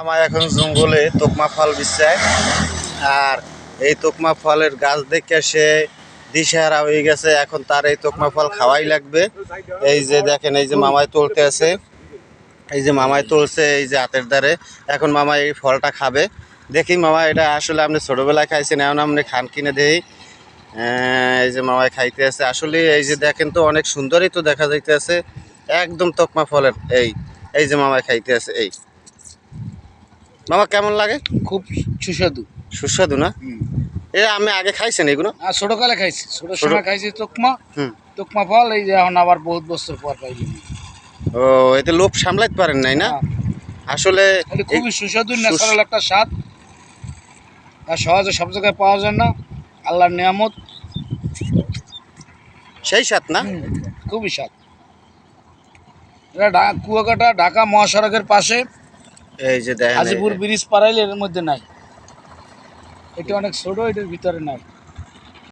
আমার এখন জঙ্গলে তোকমা ফল বিছায়। আর এই তোকমা ফলের গাছ দেখে সে দিশেহারা হয়ে গেছে। এখন তার এই তোকমা ফল খাওয়াই লাগবে। এই যে দেখেন, এই যে মামায় তুলতে আছে। এই যে মামায় তুলছে, এই যে হাতের দ্বারে। এখন মামা এই ফলটা খাবে। দেখি মামা এটা আসলে আপনি ছোটোবেলায় খাইছেন, এখন আপনি খান কিনে দেই। এই যে মামায় খাইতে আছে। আসলে এই যে দেখেন তো, অনেক সুন্দরই তো দেখা যাইতে আছে একদম তোকমা ফলের, এই এই যে মামায় খাইতে আছে, এই। মামা কেমন লাগে? খুব সুস্বাদু। সুস্বাদু না? এ আমি আগে খাইছেন এগুলো? আর ছোটকালে খাইছি। ছোট ছোট- সময় খাইছি তোকমা হুম। তোকমা ফল এই যে এখন আবার বহুত বছর পর পাইলি ও এতে লোভ সামলাইতে পারেন নাই না? হ্যাঁ। আসলে খুবই সুস্বাদু ন্যাচারাল একটা স্বাদ। আর সহজে সব জায়গায় পাওয়া যায় না। আল্লাহর নিয়ামত। সেই স্বাদ না? খুবই স্বাদ। এটা কুয়াকাটা ঢাকা মহাসড়কের পাশে। এই যে দেখেন হাজিপুর ব্রিজ পাড়াইলে এর মধ্যে নাই। এটা অনেক ছোট, এটার ভিতরে নাই।